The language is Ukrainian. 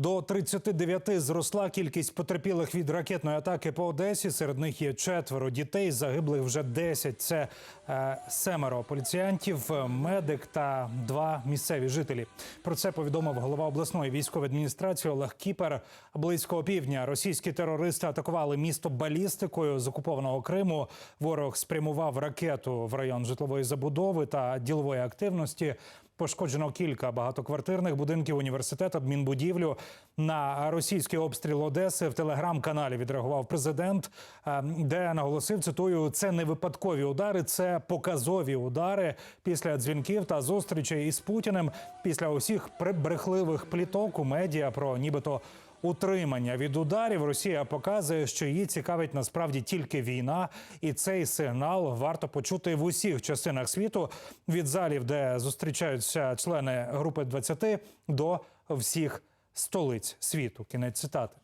До 39 зросла кількість потерпілих від ракетної атаки по Одесі. Серед них є четверо дітей. Загиблих вже 10. Це е, семеро поліціянтів, медик та два місцеві жителі. Про це повідомив голова обласної військової адміністрації Олег Кіпер. Близько півдня російські терористи атакували місто балістикою з окупованого Криму. Ворог спрямував ракету в район житлової забудови та ділової активності. Пошкоджено кілька багатоквартирних будинків, університету, адмінбудівлю. На російський обстріл Одеси в телеграм-каналі відреагував президент, е, де наголосив цитую: це не випадкові удари, це показові удари після дзвінків та зустрічей із Путіним. Після усіх брехливих пліток у медіа про нібито утримання від ударів. Росія показує, що її цікавить насправді тільки війна, і цей сигнал варто почути в усіх частинах світу від залів, де зустрічаються члени групи 20, до всіх столиць світу. Кінець цитати.